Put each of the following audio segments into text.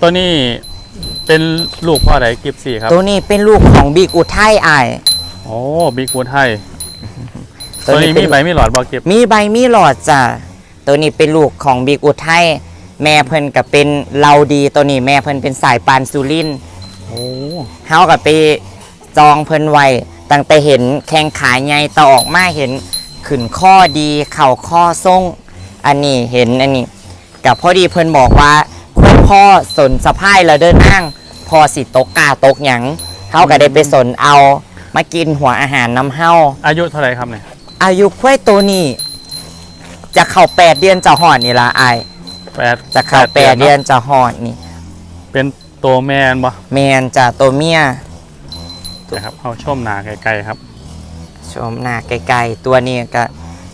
ตัวนี้เป็นลูกพ่อไหนกิฟซี่ครับ ตัวนี้เป็นลูกของบิ๊กอุทัยอายโอ้บิ๊กวูดไทยตัตัววนี้นี้เป็นมีใบมีหลอดบอกิฟมีใบมีหลอดจ้ะตัวนี้เป็นลูกของบิ๊กอุทัยแม่เพิ่นก็เป็นเราดีตัวนี้แม่เพิ่นเป็นสายปานสุรินทร์โอ้เฮาก็ไปจองเพิ่นไว้ตั้งแต่เห็นแข้งขาใหญ่ต่อออกมาเห็นขึ้นข้อดีเข่าข้อทรงอันนี้เห็นอันนี้กับพอดีเพิ่นบอกว่าคุณ พ่อสนสะพายแล้วเดินนั่งพอสิตกกาตกหยังเฮาก็ได้ไปสนเอามากินหัวอาหารน้ำเฮาอายุเท่าไหร่ครับเนี่ยอายุควายตัวนี้จะเข้าแปดเดือนจะหอดนี่ละอายแปดจะเข้าแปดเดือนจะหอดนี่ เป็นตัวแมนบ่แมนจะตัวเมียนะครับเอาชมหนาไกลๆครับชมหน้าไกลๆตัวนี้ก็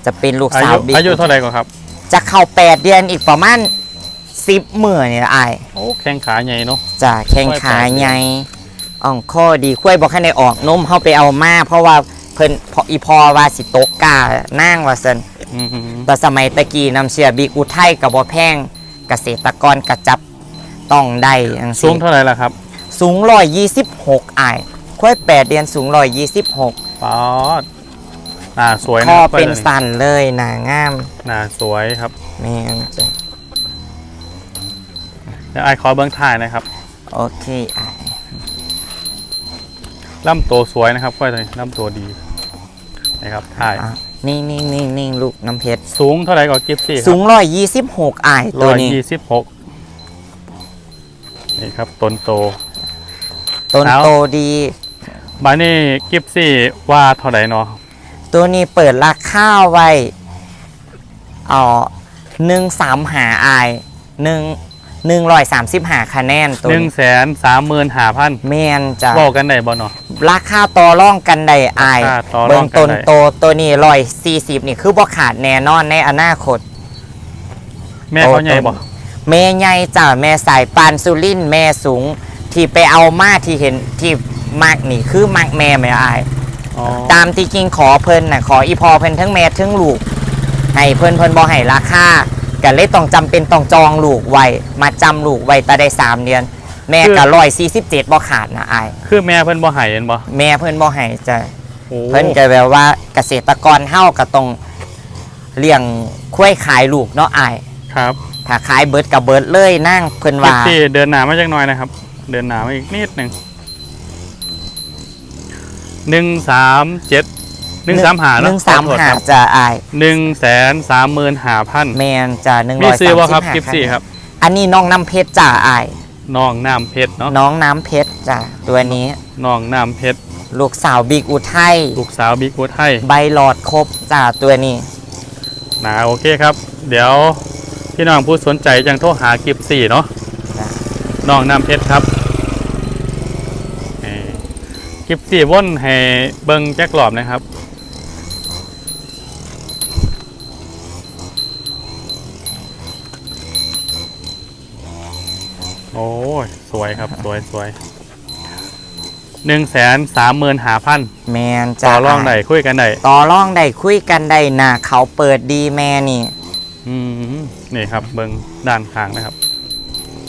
จะเป็นลูกอาสายุวบิ๊กอายุเท่าไหร่ก่อนครับ จะเข้าแปดเดือนอีกประมาณ สิบมื่อนี่ละอายโอ้แข้งขาใหญ่เนาะจะแข้งขาควายแปดเดือนใหญ่อ่องข้อดีคุ้ยบอกให้ได้ออกนมเข้าไปเอามา เพราะว่าเพิ่นพออีพอว่าสิตกกานั่งว่าซันอืมแต่สมัยตะกี้นำเชียบิ๊กอุทัยกับบ่แพงเกษตรกรกระจับต้องได้จังสูซี่งเท่าไหร่ล่ะครับสูงร้อยยี่สิบหกอายค่อยแปดเดือนสูงร้อยยี่สิบหกป๊อดหน้าสวยนะพ่อครับเป็นกล้วยตัวสันเลยหนางาม หน้าสวยครับ แม่นจ้ะ เดี๋ยวไอายขอเบิ้งถ่ายนะครับโอเคอายลำตัวสวยนะครับกล้วยตัวนี้ลำตัวดีนะครับถ่ายอะนิ่งนิ่งนิ่งนิ่งลูกน้ำเพชร สูงเท่าไหร่ก่อนกิฟซี่คสูรับงร้อยยี่สิบหกอายตัร้วอยนี้ยี่สิบหกนี่ครับต้นโต ต้นเอาโตดีบานี่กิฟซี่ว่าเท่าไหร่เนาะตัวนี้เปิดราคาไว้อ๋อหนึ่งสามหาอายหนึ่ง หนึ่งร้อยสามสิบหาคะแนนตัวหนึ่งนี้แสนสามหมื่นห้าพันแมนจ้ะบอกกันได้บ่เนาะ ราคาต่อร่องกันได้อายราคาต่อรองกันได้เบิ่งต้นโตตัวนี้ร้อยสี่สิบนี่คือบ่ขาดแน่นอนในอนาคต แม่เขาใหญ่บ่ แม่ใหญ่จ้ะแม่สายปานสุรินทร์แม่สูง ที่ไปเอามาที่เห็นที่มากนี่คือมากแม่ไม่อาย อ๋อตามที่จริงขอเพิ่นน่ะขออีพอเพิ่นทั้งแม่ทั้งลูกให้เพิ่นเพิ่นบ่ให้ราคา ก็เลยต้องจำเป็นต้องจองลูกไว้มาจำลูกไว้แต่ได้สามเดือน แม่ก็ร้อยสี่สิบเจ็ดบ่ขาดนะอาย คือแม่เพิ่นบ่ใหายเห็นบ่แม่เพิ่นบ่ให้จ้ะโอ้เพิ่นก็แบบว่าเกษตรกรเฮาก็ต้องเลี้ยงคุ้ยขายลูกเนาะอายครับถ้าขายเบิดกับเบิดเลยนั่งเพิ่นกิฟว่าซี่เดินหนามาจักหน่อยนะครับ เดินหนามาอีกนิดหนึ่งหนึ่งสามเจ็ด หนึ่งสามหาหเนาะนึ่งสามขอโทษหาครับ จะอายหนึ่งแสนสามหมื่นห้าพันแมนจะหนึ่งมีร้อยซื้อสามบ่สิบครับห้ากิฟซี่ครับอันนี้น้องน้ำเพชรจ้าอาย น้องน้ำเพชรเนาะน้องน้ำเพชรจ้ะตัวนี้ น้องน้ำเพชรลูกสาวบิ๊กอุทัยลูกสาวบิ๊กวูดไทยใบหลอดครบจ้าตัวนี้ นะโอเคครับ เดี๋ยวพี่น้องผู้สนใจจังโทรหากิฟซี่เนาะจ้ะ น้องน้ำเพชรครับเอ่อกิฟซี่ว่นให้เบิ้งแจ็คหลอบนะครับ สวยครับสวยสวยหนึ่งแสนสามหมื่นหาพันแมนต่จ้าอรองได้คุยกันได้ต่อรองได้คุยกันได้นะเขาเปิดดีแม่นี่ อืมนี่ครับเบิ้งด้านข้างนะครับ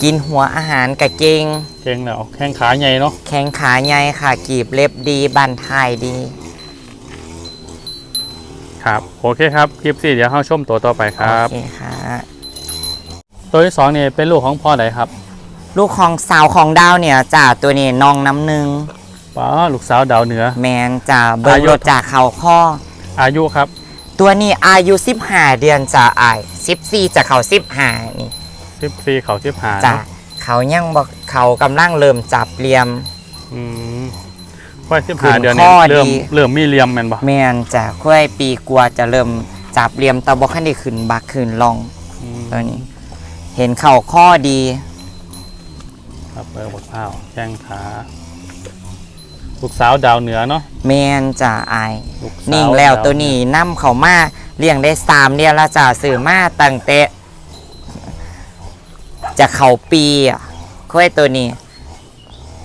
กินหัวอาหารกะเกงเก่งแล้วแข้งขาใหญ่เนาะแข้งขาใหญ่ค่ะกีบเล็บดีบันทายดี ครับ โอเคครับคลิปสี่เดี๋ยวเข้าชมตัวต่อไปครับโอเคค่ะตัวที่สองนี่เป็นลูกของพ่อไหนครับ ลูกของสาวของดาวเนี่ยจ้าตัวนี้น้องน้ำหนึ่งป้าลูกสาวดาวเหนือ แมนจ้าเบิ้งอายุ รถจากเขาข้อ อายุครับ ตัวนี้อายุ15เดือนจ้าอาย14จะเขา15นี่สิบสี่เขาสิบหาจ้าเขายังบอกเขากำลังเริ่มจับเหลี่ยม อืมค่อยสิบขึ้หานเดือนข้นี้อเริ่มดีเริ่มมีเหลี่ยมแมันบ่แมนจ้าค่อยปีกลัวาจะเริ่มจับเหลี่ยมแตะบอกขันได้ขึ้นบักขึ้นลอง อืมตัวนี้ เห็นเข่าข้อดี ครับเบอร์บดข้าวแข้งขาลูกสาวดาวเหนือเนาะแมนจ้าอายลูกสาวนิ่งแล้วดาตัวนี้นํเขามาเลี้ยงได้สามเดือนและจ้าซื้อมาตั้งแต่จะเข่าปีอะค่อยตัวนี้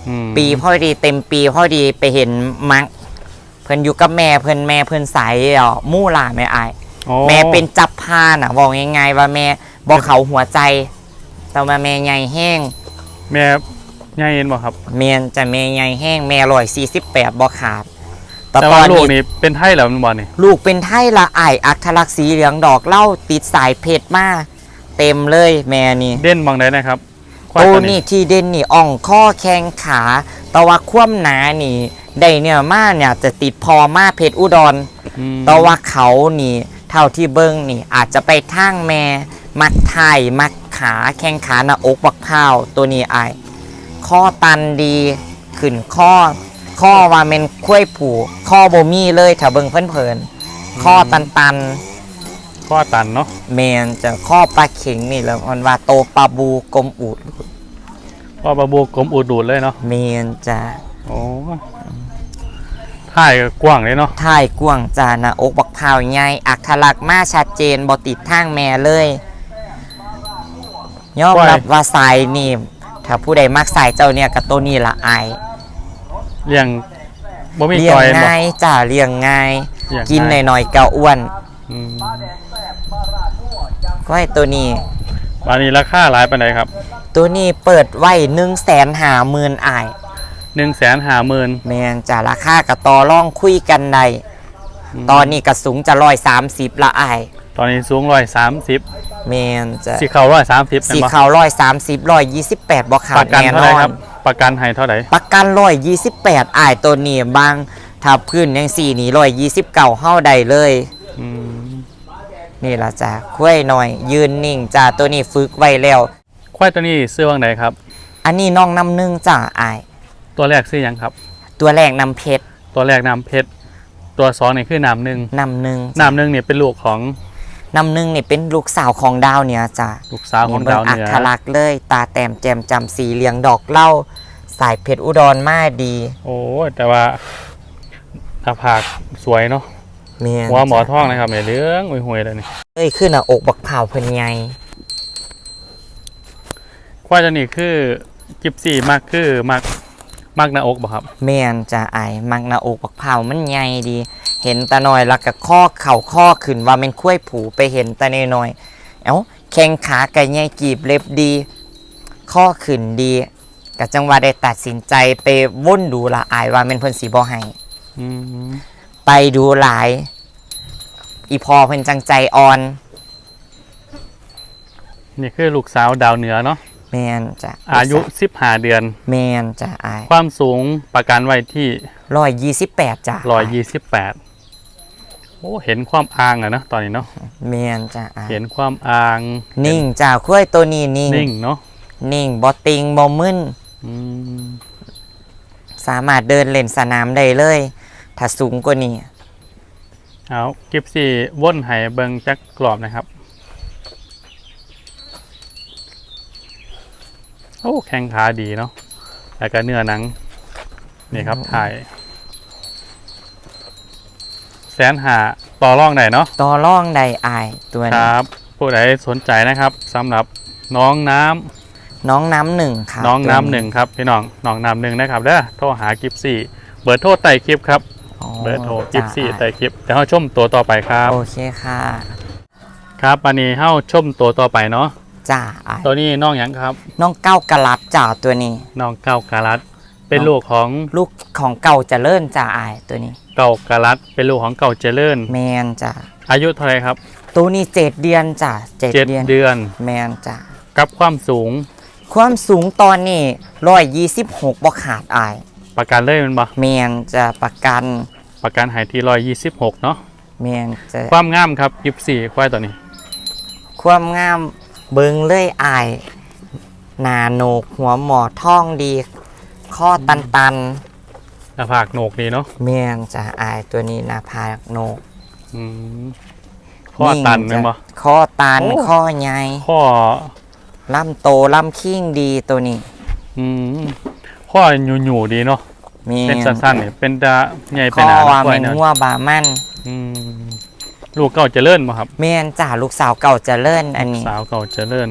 อืมปีพอดีเต็มปีพอดีไปเห็นมักเพิ่นอยู่กับแม่เพิ่นแม่เพิ่นใสอะมู่หล่าแม่อาย โอ้แม่เป็นจับพานอะบอกง่ายๆว่าแม่บอกเขาหัวใจแต่ว่าแม่ใหญ่แห้ง แม่ใหญ่เห็นบ่ครับเมียนจะแม่ใหญ่แห้งแม่ร้อยสี่สิบแปดบ่ขาดแต่แต่ตอว่านลูกนี้นี่เป็นไทยแล้วมันบ่นี่ลูกเป็นไทยละอายอัคลักษ์สีเหลืองดอกเหล่าติดสายเพชรมาเต็มเลยแม่นี่ เด่นบางใดนะครับควายโอ้ตัวนี่ที่เด่นนี่อ่องข้อแข้งขาแตะว่าคว่ำหนานี่ได้เนี่ยมาเนี่ยจะติดพอมาเพชรอุดรอืมแต่ว่าเขานี่ เท่าที่เบิ้งนี่ อาจจะไปทางแม่ มักไทยมัก ขาแข้งขาหน้าอกบักพร้าวตัวนี้อายข้อตันดีขึ้นข้อ ข้อว่าเป็นคุ้ยผูข้อบ่มีเลยถ้าเบิ่งเพิ่นๆข้อตันตันข้อตันเนาะๆแมนจะข้อปลาเข็งนี่แหล้วมันว่าโตปลาบูกลมอูดข้อบาบูกลมอูดดูดเลยเนาะแมนจะโอ้ถ่ายก็กว้างเลยเนาะท่ายกว้างจาหน้าอกบักพร้าวใหญ่อักขลักษณ์มาชัดเจนบ่ติดทางแม่เลย ยอมรับว่าสายนี่ถ้าผู้ใดมักสายเจ้าเนี่ยกับตัวนี้ละอายเลี้ยงบ่มีเลี้ยจงอยบ่ง่ายจ้าเลี้ยงง่าย เลี้ยงกินหง่ายน่อยๆก็อ้วนอืมก็ให้ตัวนี้ บานนี้ราคาหลายปานใดครับตัวนี้เปิดไว้หนึ่งแสนหาหมื่นอาย1 5 0 0 0 0แมนจะราคากับต่อร่องคุยกันได้ตอนนี้กระสูงจะร้อยสามสิบละอาย ตอนนี้สูง130แมนจะสิเข้า130แม่นสีบ่ขาวร้อยสามสิบร้อยยี่สิบแปดบ่ขาปดระกันแน่เท่านไหร่อคนรับ ประกันให้เท่าไหร่ประกันร้อยยี่สิบแปดอายตัวนี้บางถ้าพื้นยังสี่นี่ร้อยยี่สิบเก้าเฮ้าใดเลยอืมนี่ละจ้ะคุยหน่อย ยืนนิ่งจ้าตัวนี้ฝึกไว้แล้วควายตัวนี้ซื้อว่างไหนครับ อันนี้น้องน้ำหนึ่งจ้าอาย ตัวแรกซื้อหยังครับ ตัวแรกนำเพชร ตัวแรกน้ำเพชร ตัวสองนี่คือน้ำหนึ่งนำหนึ่งน้ำหนึ่งนี่เป็นลูกของ นำหนึ่งนี่เป็นลูกสาวของดาวเนี่ยจ้าลูกสาวของดาวอัเหนือคลักษณ์เลย ตาแต้มแจมจำสีเหลียงดอกเหล่าสายเพชรอุดรมาดี โอ้ยแต่ว่าหน้าผากสวยเนาะเมียนหัวหมอท่องนะครับเนี่ยเรื่องห่วยๆเลยนี่เอ้ยขึ้นอะอกบักเผาเพิ่นใหญ่ควายตัวนี้คือกิบซี่มากคือมากมากหน้าอกบ่ครับ แม่นจะอายมักหน้าอกบักเผามันใหญ่ดี เห็นตาน้อยแล้วก็ข้อเข่าข้อขึ้นว่าเป็นคุ้ยผูไปเห็นตาน้อยๆเอ้าแข้งขาไก่ใหญ่กีบเล็บดี ข้อขึ้นดีก็จังว่าได้ตัดสินใจไปว่นดูละอายว่าเป็นเพิ่นสีบ่ให้อืมไปดูหลาย อีพอเพิ่นจังใจอ่อน นี่คือลูกสาวดาวเหนือเนาะ แม่นจะอายุ15เดือน แม่นจะอายความสูงประกันไว้ที่ร้อยยี่สิบแปดจ้ะ128โอ้เห็นความอ่างอะเนาะตอนนี้เนาะแม่นจะอายเห็นความอ่างนิ่งจ้ะคุ้ยตัวนี้นิ่งนิ่งเนาะนิ่งบ่ติงบ่มึนอืมสามารถเดินเล่นสนามได้เลย ถ้าสูงกว่านี้เอากิบซี่ว่นให้เบิงจักกรอบนะครับ โอ้แข้งขาดีเนาะแล้วก็เนื้อหนัง นี่ครับถ่ายแสนหาต่อร่องไหนเนาะต่อร่องใดอายตัวคนี้รับ ผู้ใดสนใจนะครับสำหรับน้องน้ำน้องน้ำหนึ่งค่ะน้องตัวน้ำหนึ่งครับพี่น้องน้องน้ำหนึ่งนะครับเด้อโทรหากิฟซี่เบอร์โทรใต้คลิปครับอ๋อเบอร์โทรกิจ้ะฟซี่อายใต้คลิปแต่เขาชมตัวต่อไปครับโอเคค่ะ ครับอันนี้เฮ้าชมตัวต่อไปเนาะ จ้าอายตัวนี้น้องหยังครับ น้องเก้ากะลัดจ้าตัวนี้ น้องเก้ากาลัด เป็นลูกของลูกของเก่าเจะเลิ่นจ้าอายตัวนี้ เก้ากาลัด เป็นลูกของเก่าเจริญ แมนจ้าอายุเท่าไหรครับ ตัวนี้เจ็ดเดือนจ้าเจ็ดเจ็ดเดือนเดือน แมนจ้ากับความสูง ความสูงตอนนี้ร้อยยี่สิบหกบ่ขาดอายประกันเลยแมันบ่แมนจะประกันประกันหายที่ร้อยยี่สิบหกเนาะแมนจะความงามครับยิบสี่ควายตัวนี้ ความงาม เบิงเลื่อยอายหนาโหนกหัวหมอท่องดี ข้อตันตันหน้าผากโหนกดีเนาะๆเมียงจะอายตัวนี้หนาพากโหนกอืมข้อตันงแมันบ่ จะข้อตันโอ้ ข้อใหญ่ข้อล่ำโตล่ำคิ้งดีตัวนี้อืมข้อหยูหยูๆดีเนาะเมียเป็นงสั้นๆเนี่ยเป็นดาใหญ่ข้เป็นอหนาว่าควาเม็ยนเนี่ยหัวบามันอืม ลูกเก่าเจริญบ่ครับเมียนจ่าลูกสาวเก่าเจะเลิ่นอันนี้ สาวเก่าเจริญ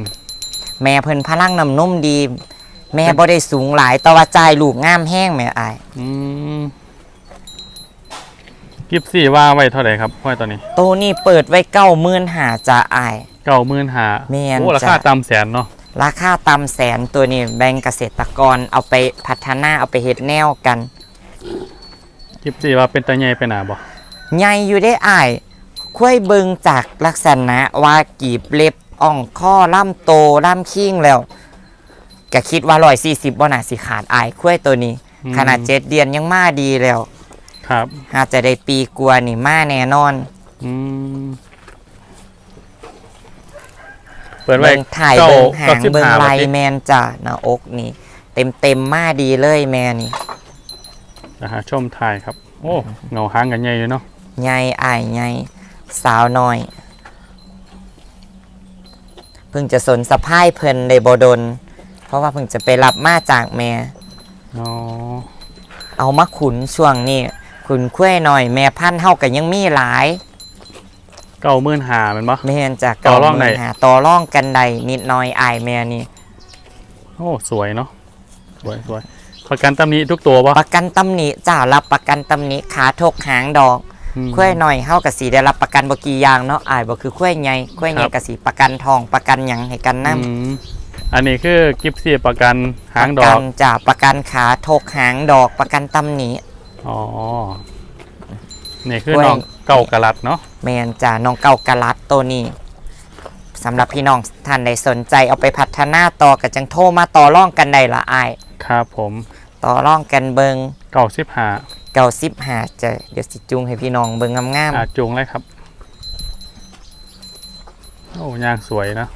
แม่เพิ่นพลังน้ำนุ่มดี แม่บ่ได้สูงหลายแต่ว่าจ่ายลูกงามแห้งแม่อายอืมกิฟซี่ว่าไว้เท่าไหร่ครับควายตัวนี้ตัวนี้เปิดไว้เก้าหมื่นหาจะอายเก้าหมื่นหาแม่นโอ้ราคาจ้ะตามแสนเนาะราคาตำแสนตัวนี้แบ่งเกษตรกรเอาไปพัฒนาเอาไปเฮ็ดแนวกันกิฟซี่ว่าเป็นตาใหญ่ไปหนาบ่ใหญ่อยู่ได้อ้าย ค่อยเบิงจากลักษณะว่ากีบเล็บอ่องข้อล่ำโตล่ำคิ้งแล้วก็คิดว่าร้อยสี่สิบบ่น่าสิขาดอายค่อยตัวนี้ขนาดเจ็ดเดือนยังมาดีแล้วครับอาจจะได้ปีกว่านี่มาแน่นอนอืมเปิดไว้เบิงถ่ายก้เบิงหางก้สิบเบิงห้ไหลบาทแมนจ้ะหน้าอกนี่เต็มเต็มๆมาดีเลยแม่นี่นะฮะชมถ่ายครับ โอ้เงาหางกันใหญ่อยู่เนาะ ใหญ่อายใหญ่ สาวน้อย เพิ่งจะสนสะพายเพิ่นในบดน เพราะว่าเพิ่งจะไปรับมาจากแม่ อ๋อ เอามาขุนช่วงนี้ขุนคุ้ยหน่อย แม่พันธุ์เฮากันยังมีหลายเก้าหมื่นหาแมันบ่ แม่นจากต่อรองไหน หาต่อร่องกันใดนิดหน้อยอายแม่นี่ โอ้ สวยเนาะ สวยสวยประกันตำหนี้ทุกตัวปะประกันตำหนิจ้ารับประกันตำหนิขาทกหางดอกอืม คุ้ยหน่อยเฮากับสีได้รับประกันบ่กี่อย่างเนาะอายบ่คือคุ้ยใหญ่คุ้ยใหญ่ครับกับสีประกันทองประกันหยังให้กันนํอืมอันนี้คือกิฟซี่ประกันหางดประอกักนจ้าประกันขาทกหางดอกประกันตำหนิอ๋อนี่คือด้วยน้องเก่ากะลัดเนาะแมนจ้าน้องเก่ากะลัดตัวนี้สำหรับพี่น้องท่านใดสนใจเอาไปพัฒนาต่อก็จังโทรมาต่อร่องกันได้ละอาย ครับผม ต่อร่องกันเบิงเก่าสิบหา เก่าสิบหาจะเดี๋ยวสิจุงให้พี่น้องเบิงงามอาจูงเลยครับ โอ้ยางสวยนะ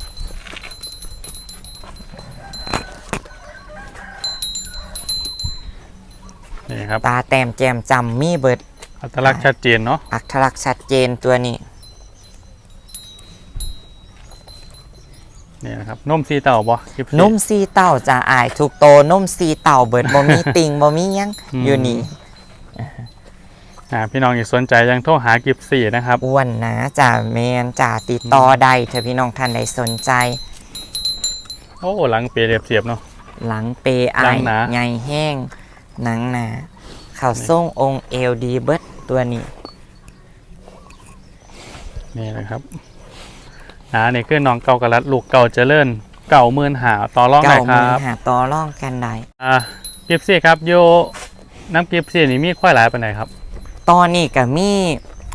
นี่ครับ ๆตาแต้มแจมจำมีเบิด อัตลักษณ์ชัดเจนเนาะอักลักษณ์ชัดเจนตัวนี้ นี่นะครับนมซีเต่าบ่กิฟซี่นุ่มซีเต่าจะอายถูกโตนุ่มซีเต่าเบิดบ่มีติงบ่มีหยังอืม อยู่นี่ อ่าพี่น้องอย่าสนใจยังโทรหากิฟซี่นะครับ อ้วนหนะจ่าแมนจ่าติดต่อได้เถอะพี่น้องท่านใดสนใจ โอ้หลังเปรียบเสียบเนาะ หลังเปอาหลัยงหนาใหญ่แห้ง หนังหนาข่าวส่งองค์เอลดีเบิดตัวนี้นี่นะครับอ่านี่คือน้องเก่ากะลัดลูกเก่าเจริญเก่าหมื่นหาต่อรองหน่เก่าอยคมืรัอบหาต่อร่องกันได้อ่ากิฟซี่ครับโยน้ำกิฟซี่นี่มีควายหลายปานไหนครับ ตอนนี้ก็มี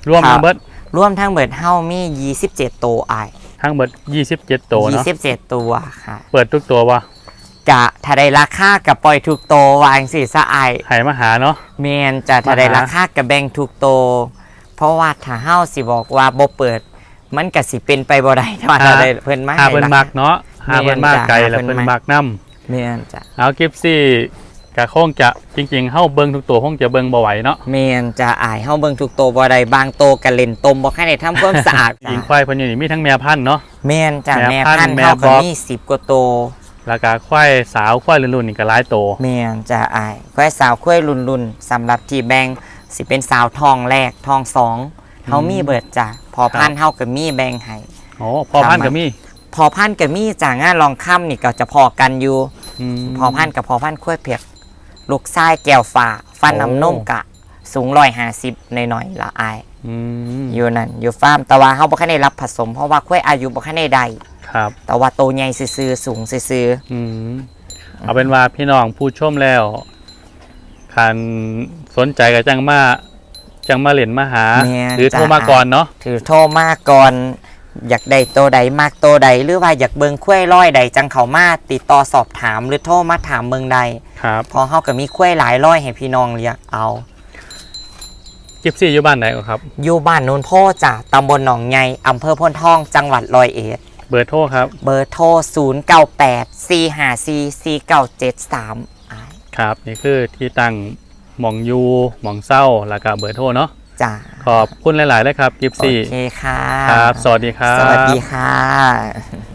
รวมครัทั้บงเบิดร่วมทั้งเบิดเฮามี 27 ตัวอายทั้งเบิด27 ตัวเนาะ27 ตัวค่ะ เปิดทุกตัววะกะถ้าได้ราคากับปล่อยทุกโตววาจังสิสะอายไหมาหาเนาะแมนจะถ้าได้ราคากับแบ่งทุกโตวเพราะว่าถ้าเฮาสิบอกว่าบ่เปิด มันก็สิเป็นไปบ่ได้ถ้าถ้าได้เพิ่นมาหาให้เพิ่นรามัคากเนาะหาเพิ่นมากไกลแล้วเพิ่นมักนํแม่นจ้ะเอากิฟซี่ กะคงจะจริงๆเฮาเบิ่งทุกตัวคงจะเบิ่งบ่ไหวเนาะแม่นจะอายเฮาเบิ่งทุกโตวบ่ได้บางโตวก็เล่นตมบ่ค่อยได้ทำความสะอาดหญิงควายเพิ่นอยู่นี่มีทั้งแม่พันธุ์เนาะ แม่นจ้ะแม่แม่พัพันนธุ์ธุ์แม่เฮาบก็ล็อก มี10กว่าโตวแล้วก็ควายสาวควายรุ่นๆนี่ก็หลายโตแม่นจะอายควายสาวควายรุ่นๆสำหรับที่แบ่งสิเป็นสาวทองแรกทองสองเฮามีเบิดจ้ะพอพันธุ์เฮาก็มีแบ่งให้ โอ้พอพันธุ์ก็มีพอพันธุ์กับมีจากงานลองค่ำนี่ก็จะพอกันอยู่มพอพันธุ์กับพอพันธุ์ขั้วยเพียก ลูกไส้แก้วฟ้าฟันโอ้น้ำนมกะ สูงร้อยห้าสิบในหน่อยๆละอายอืมอยู่นั่นอยู่ฟาร์มแต่ว่าเขาบ่คันได้รับผสม เพราะว่าขั้วยอายุบ่คันได้ใดครับแต่ว่าโตใหญ่ซื่อๆสูงซื่ออืมเอาเป็นว่าพี่น้องผู้ชมแล้วคันสนใจก็จังมาจังมาเล่นมาหาแม่นหรือโทรจ้ะมาก่อนเนาะๆถือโทรมาก่อน อยากได้โตใดมากโตใด หรือว่าอยากเบิ่งขั้วยร้อยใดจังเขามาติดต่อสอบถามหรือโทรมาถามเมืองใดครับเพอเขาก็มีขั้วยหลายร้อยให้พี่น้องเรียกเอากิฟซี่อยู่บ้านไหนก่อนครับ อยู่บ้านโนนโพจ้ะตำบลหนองไงอำเภอพนทองจังหวัดร้อยเอ็ดเบอร์โทรครับ เบอร์โทร 0 9 8 4 5 4 4 9 7 3อ่าครับ นี่คือที่ตั้งหมองอยูหมองเศร้าแล้วก็เบอร์โทรเนาะ จ้ะขอบคุณหลายๆเลยครับกิฟโอซี่เคค่ะครับ สวัสดีครับ สวัสดีค่ะ